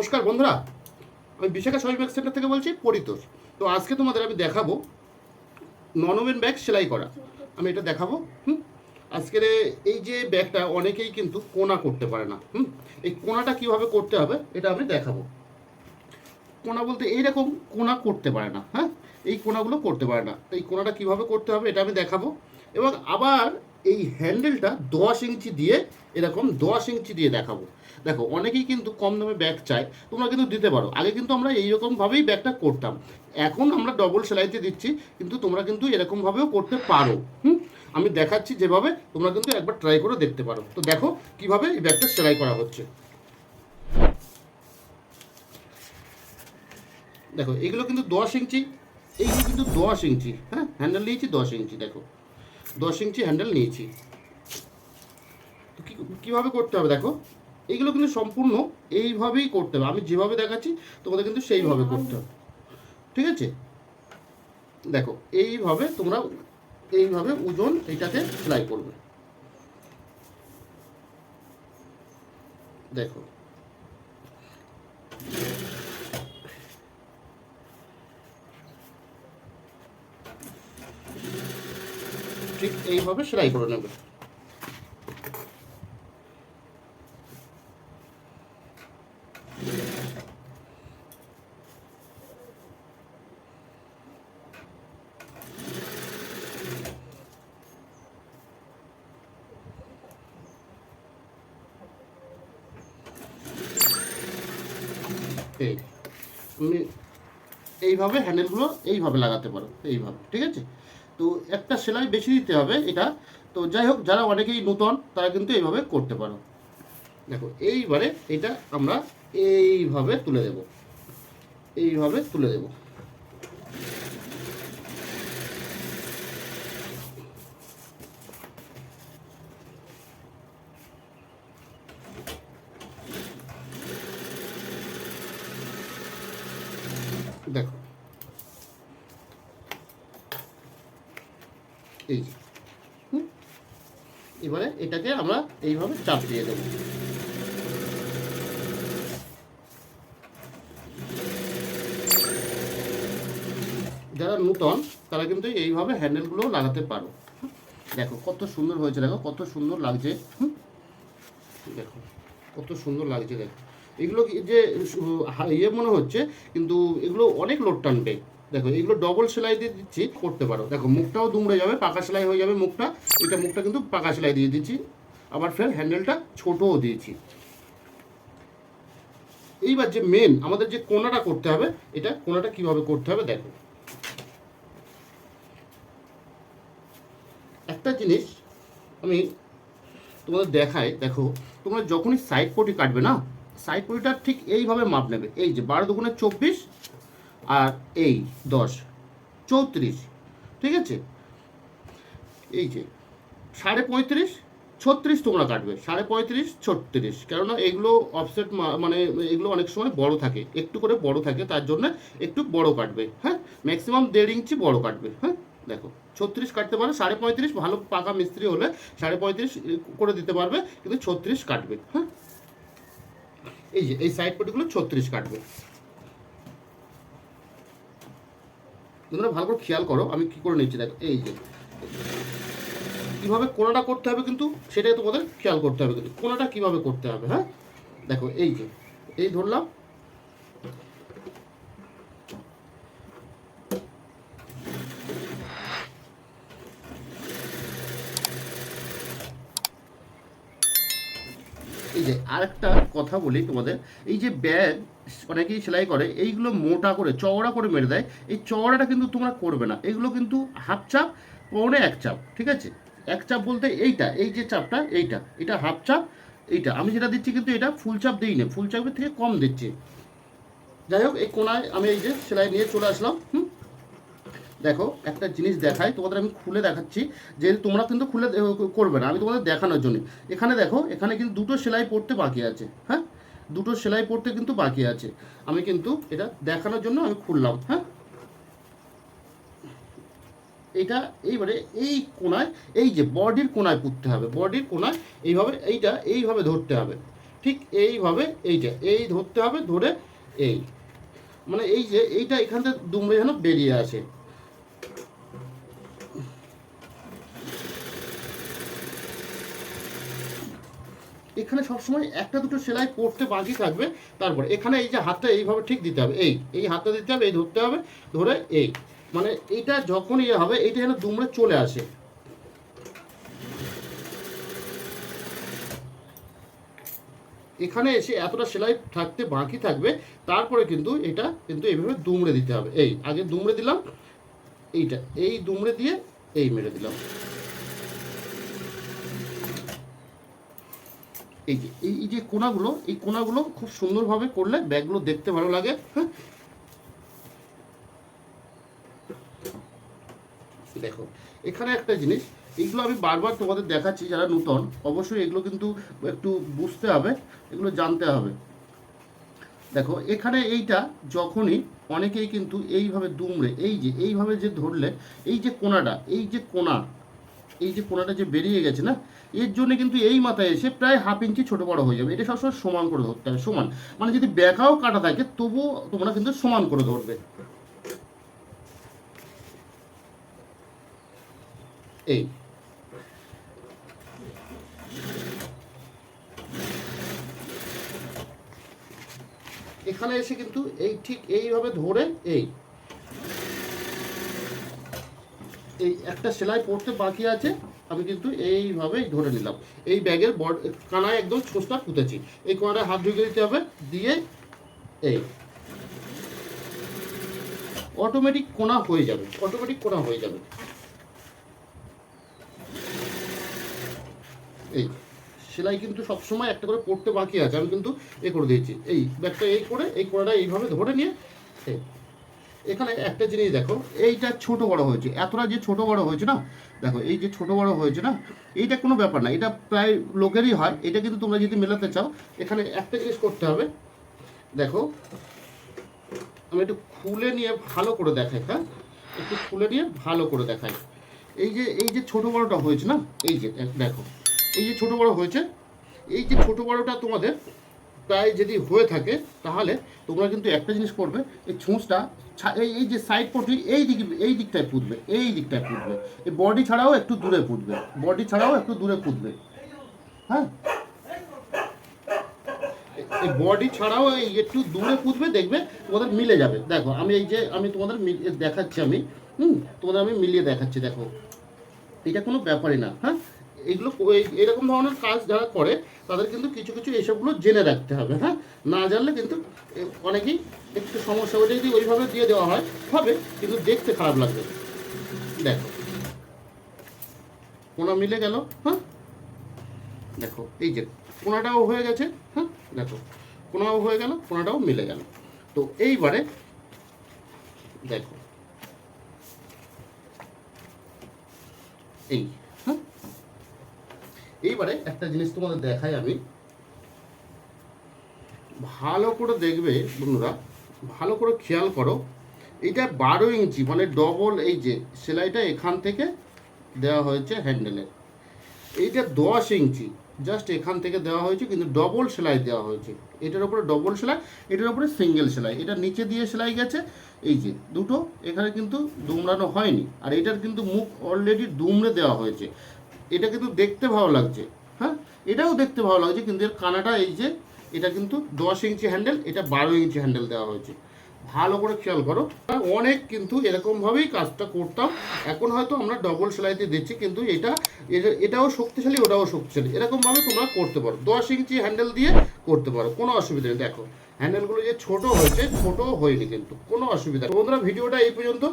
নমস্কার বন্ধুরা, আমি বিশাখা সবাই ব্যাগ সেন্টার থেকে বলছি, পরিতোষ। তো আজকে তোমাদের আমি দেখাবো ননমেন ব্যাগ সেলাই করা। আমি এটা দেখাবো, হুম? আজকের এই যে ব্যাগটা অনেকেই কিন্তু কোনা করতে পারে না, হুম? এই কোনাটা কীভাবে করতে হবে, এটা আমি দেখাবো। কোনা বলতে এইরকম কোনা করতে পারে না হ্যাঁ? এই কোনাগুলো করতে পারে না। তো এই কোনাটা কীভাবে করতে হবে, এটা আমি দেখাবো। এবং আবার এই হ্যান্ডেলটা দশ ইঞ্চি দিয়ে এরকম দশ ইঞ্চি দিয়ে দেখাবো। দেখো, অনেকেই কিন্তু কম দামে ব্যাগ চায়, তোমরা কিন্তু দিতে পারো। আগে কিন্তু আমরা এইরকমভাবেই ব্যাগটা করতাম। এখন আমরা ডবল সেলাইতে দিচ্ছি, কিন্তু তোমরা কিন্তু এরকমভাবেও করতে পারো। হুম? আমি দেখাচ্ছি যেভাবে, তোমরা কিন্তু একবার ট্রাই করে দেখতে পারো। তো দেখো কীভাবে এই ব্যাগটা সেলাই করা হচ্ছে। দেখো, এগুলো কিন্তু দশ ইঞ্চি, এইগুলো কিন্তু দশ ইঞ্চি হ্যাঁ? হ্যান্ডেল নিয়েছি দশ ইঞ্চি, দেখো। দশ ইঞ্চি হ্যান্ডেল নিয়েছি। তো কীভাবে করতে হবে দেখো? এইগুলো কিন্তু সম্পূর্ণ এইভাবেই করতে হবে। আমি যেভাবে দেখাচ্ছি, তোমাদের কিন্তু সেইভাবে করতে হবে। ঠিক আছে? দেখো, এইভাবে তোমরা, এইভাবে ওজন এইটাতে সেলাই করবে। দেখো ঠিক এইভাবে সেলাই করে নেবে। এইভাবে হ্যান্ডেলগুলো এইভাবে লাগাতে পারো এইভাবে ঠিক আছে? তো একটা সেলাই বেশি দিতে হবে এটা। তো যাই হোক, যারা অনেকেই নূতন, তারা কিন্তু এইভাবে করতে পারো। দেখো, এইবারে এটা আমরা এইভাবে তুলে দেব। এইভাবে তুলে দেব দেখো এই? এবারে এটাকে আমরা এইভাবে চাপ দিয়ে দেবো যারা নূতন, তারা কিন্তু এইভাবে হ্যান্ডেলগুলো লাগাতে পারো? দেখো, কত সুন্দর হয়েছে, দেখো, কত সুন্দর লাগছে? দেখো, কত সুন্দর লাগছে, দেখো এগুলো যে ইয়ে মনে হচ্ছে, কিন্তু এগুলো অনেক লোড টানবে দেখো, এগুলো ডবল সেলাই দিয়ে দিচ্ছি, করতে পারো। দেখো, মুখটাও দুমড়ে যাবে, পাকা সেলাই হয়ে যাবে মুখটা। এটা মুখটা কিন্তু পাকা সেলাই দিয়ে দিচ্ছি। আবার ফের হ্যান্ডেলটা ছোটও দিয়েছি। এইবার যে মেন আমাদের যে কোনাটা করতে হবে, এটা কোনাটা কীভাবে করতে হবে দেখো। একটা জিনিস আমি তোমাদের দেখায় দেখো, তোমরা যখনই সাইড পটি কাটবে না সাইড পটিটা ঠিক এইভাবে মাপ নেবে। এই যে বারো দুগুণে চব্বিশ আর এই দশ, চৌত্রিশ, ঠিক আছে? এই যে, সাড়ে পঁয়ত্রিশ, ছত্রিশ তোমরা কাটবে, সাড়ে পঁয়ত্রিশ, ছত্রিশ, কেননা এগুলো অফসেট মানে এগুলো অনেক সময় বড় থাকে, একটু করে বড় থাকে, তার জন্য একটু বড় কাটবে হ্যাঁ? ম্যাক্সিমাম দেড় ইঞ্চি বড় কাটবে হ্যাঁ? দেখো, ছত্রিশ কাটতে পারে, সাড়ে পঁয়ত্রিশ, ভালো পাকা মিস্ত্রি হলে সাড়ে পঁয়ত্রিশ করে দিতে পারবে, কিন্তু ছত্রিশ কাটবে হ্যাঁ? এই যে, এই সাইড পটিগুলো ছত্রিশ কাটবে। তোমরা ভালো করে খেয়াল করো, আমি কি করে নিচ্ছি দেখো, এই যে। কীভাবে কোনাটা করতে হবে কিন্তু, সেটাই তোমাদের খেয়াল করতে হবে কিন্তু, কোনাটা কীভাবে করতে হবে হ্যাঁ? দেখো, এই যে, এই ধরলাম যে আরেকটা কথা বলি তোমাদের। এই যে ব্যাগ, অনেকেই সেলাই করে, এইগুলো মোটা করে, চওড়া করে মেরে দেয়। এই চওড়াটা কিন্তু তোমরা করবে না। এগুলো কিন্তু হাফ চাপ, পৌনে এক চাপ, ঠিক আছে? এক চাপ বলতে এইটা, এই যে চাপটা, এইটা। এটা হাফ চাপ, এইটা। আমি যেটা দিচ্ছি কিন্তু এটা ফুল চাপ দিই না ফুল চাপের থেকে কম দিচ্ছি। যাই হোক, এই কোনায় আমি এই যে সেলাই নিয়ে চলে আসলাম, হুম? দেখো, একটা জিনিস দেখাই, তোমাদের আমি খুলে দেখাচ্ছি যে তোমরা কিন্তু খুলে করবে না, আমি তোমাদের দেখানোর জন্য। এখানে দেখো, এখানে কিন্তু দুটো সেলাই পড়তে বাকি আছে হ্যাঁ? দুটো সেলাই পড়তে কিন্তু বাকি আছে। আমি কিন্তু এটা দেখানোর জন্য আমি খুললাম হ্যাঁ? এটা এইবারে এই কোনায়, এই যে বডির কোনায় পুঁততে হবে, বডির কোনায় এইভাবে এইটা এইভাবে ধরতে হবে, ঠিক এইভাবে এইটা, এই ধরতে হবে ধরে এই। মানে এই যে এইটা এখান থেকে দুমড়ে যেন বেরিয়ে আসে। এখানে সবসময় একটা দুটো সেলাই করতে বাকি থাকবে। তারপর এখানে এই যে হাতটা এইভাবে ঠিক দিতে হবে। এই এই হাতটা দিতে হবে, এই ধরতে হবে, ধরে এই। মানে এইটা যখন ইয়ে হবে, এইটা যেন দুমড়ে চলে আসে। এখানে এসে এতটা সেলাই থাকতে বাকি থাকবে, তারপরে কিন্তু এটা কিন্তু এইভাবে দুমড়ে দিতে হবে। এই, আগে দুমড়ে দিলাম, এইটা, এই দুমড়ে দিয়ে এই মেরে দিলাম। এই যে এই যে কোনাগুলো, এই কোনাগুলো খুব সুন্দরভাবে করলে ব্যাগগুলো দেখতে ভালো লাগে হ্যাঁ? দেখো, এখানে একটা জিনিস এগুলো আমি বারবার তোমাদের দেখাচ্ছি যারা নূতন, অবশ্যই এগুলো কিন্তু একটু বুঝতে হবে, এগুলো জানতে হবে। দেখো, এখানে এইটা যখনই অনেকেই কিন্তু এইভাবে দুমড়ে, এই যে, এইভাবে যে ধরলে, এই যে কোনাটা, এই যে কোনা এই যে কোনাটা যে বেরিয়ে গেছে না, এর জন্য কিন্তু এই মাথায় এসে প্রায় হাফ ইঞ্চি ছোট বড় হয়ে যাবে। এটা সবসময় সমান করে ধরতে হবে, সমান। মানে যদি ব্যাকাও কাটা থাকে, তবুও তোমরা কিন্তু সমান করে ধরবে। এই। এখানে এসে কিন্তু এই ঠিক এইভাবে ধরে, এই। এই একটা সেলাই পড়তে বাকি আছে, আমি কিন্তু এইভাবেই ধরে নিলাম। এই ব্যাগের বড, কানায় একদম ছোঁচটা পুঁতেছি। এই কোনাটায় হাত ঢুকে দিতে হবে, দিয়ে এই। অটোমেটিক কোনা হয়ে যাবে, অটোমেটিক কোনা হয়ে যাবে। এই, সেলাই কিন্তু সবসময় একটা করে পড়তে বাকি আছে, আমি কিন্তু এ করে দিয়েছি। এই ব্যাগটা এই করে, এই কোনাটা এইভাবে ধরে নিয়ে, এই। এখানে একটা জিনিস দেখো, এইটা ছোট বড় হয়েছে। এতটা যে ছোট বড় হয়েছে না, দেখো, এই যে ছোট বড় হয়েছে না, এইটা কোনো ব্যাপার না, এটা প্রায় লোকেরই হয়, এটা কিন্তু তোমরা যদি মেলাতে চাও, এখানে একটা জিনিস করতে হবে। দেখো, আমি একটু খুলে নিয়ে ভালো করে দেখাই হ্যাঁ? একটু খুলে নিয়ে ভালো করে দেখাই। এই যে এই যে ছোট বড়টা হয়েছে না, এই যে দেখো, এই যে ছোট বড় হয়েছে, এই যে ছোট বড়টা তোমাদের প্রায় যদি হয়ে থাকে, তাহলে তোমরা কিন্তু একটা জিনিস করবে, এই ছুঁচটা এই এই যে সাইড পটি এই দিকে, এই দিকটায় পুঁতবে, এই দিকটায় পুঁতবে। এই বডি ছাড়াও একটু দূরে পুঁতবে বডি ছাড়াও একটু দূরে পুঁতবে। হ্যাঁ? এই বডি ছাড়াও এই একটু দূরে পুঁতবে, দেখবে তোমাদের মিলে যাবে। দেখো, আমি এই যে, আমি তোমাদের দেখাচ্ছি আমি। হুম? তোমাদের আমি মিলিয়ে দেখাচ্ছি, দেখো। এটা কোনো ব্যাপারই না হ্যাঁ? এগুলো এরকম ধরনের কাজ যারা করে, তাদের কিন্তু কিছু কিছু এসবগুলো জেনে রাখতে হবে হ্যাঁ? না জানলে কিন্তু অনেকেই একটু সমস্যা ওইটা যদি ওইভাবে দিয়ে দেওয়া হয়, হবে, কিন্তু দেখতে খারাপ লাগবে দেখো। কোনা মিলে গেল হ্যাঁ? দেখো, এই যে কোনাটাও হয়ে গেছে হ্যাঁ? দেখো, কোনাও হয়ে গেল, কোনাটাও মিলে গেল। তো এইবারে দেখো। এই। হ্যাঁ এইবারে একটা জিনিস তোমাদের দেখাই আমি। ভালো করে দেখবে বন্ধুরা, ভালো করে খেয়াল করো। এটা বারো ইঞ্চি মানে ডবল এই যে সেলাইটা এখান থেকে দেওয়া হয়েছে হ্যান্ডেলের এইটা দশ ইঞ্চি জাস্ট এখান থেকে দেওয়া হয়েছে, কিন্তু ডবল সেলাই দেওয়া হয়েছে। এটার উপরে ডবল সেলাই, এটার উপরে সিঙ্গেল সেলাই। এটা নিচে দিয়ে সেলাই গেছে, এই যে দুটো, এখানে কিন্তু দুমড়ানো হয়নি। আর এটার কিন্তু মুখ অলরেডি দুমড়ে দেওয়া হয়েছে। এটা কিন্তু দেখতে ভালো লাগছে হ্যাঁ? এটাও দেখতে ভালো লাগছে, কিন্তু এর কানাটা এই যে, এটা কিন্তু দশ ইঞ্চি হ্যান্ডেল এটা বারো ইঞ্চি হ্যান্ডেল দেওয়া হয়েছে। ভালো করে খেয়াল করো। অনেক কিন্তু এরকমভাবেই কাজটা করতাম, এখন হয়তো আমরা ডবল সেলাইতে দিচ্ছি, কিন্তু এটা, এটা- এটাও শক্তিশালী, ওটাও শক্তিশালী। এরকমভাবে তোমরা করতে পারো। দশ ইঞ্চি হ্যান্ডেল দিয়ে করতে পারো, কোনো অসুবিধা নেই। দেখো হ্যান্ডেলগুলো যে ছোট হয়েছে, ছোট হয়নি কিন্তু, কোনো অসুবিধা। বন্ধুরা, ভিডিওটা এই পর্যন্ত।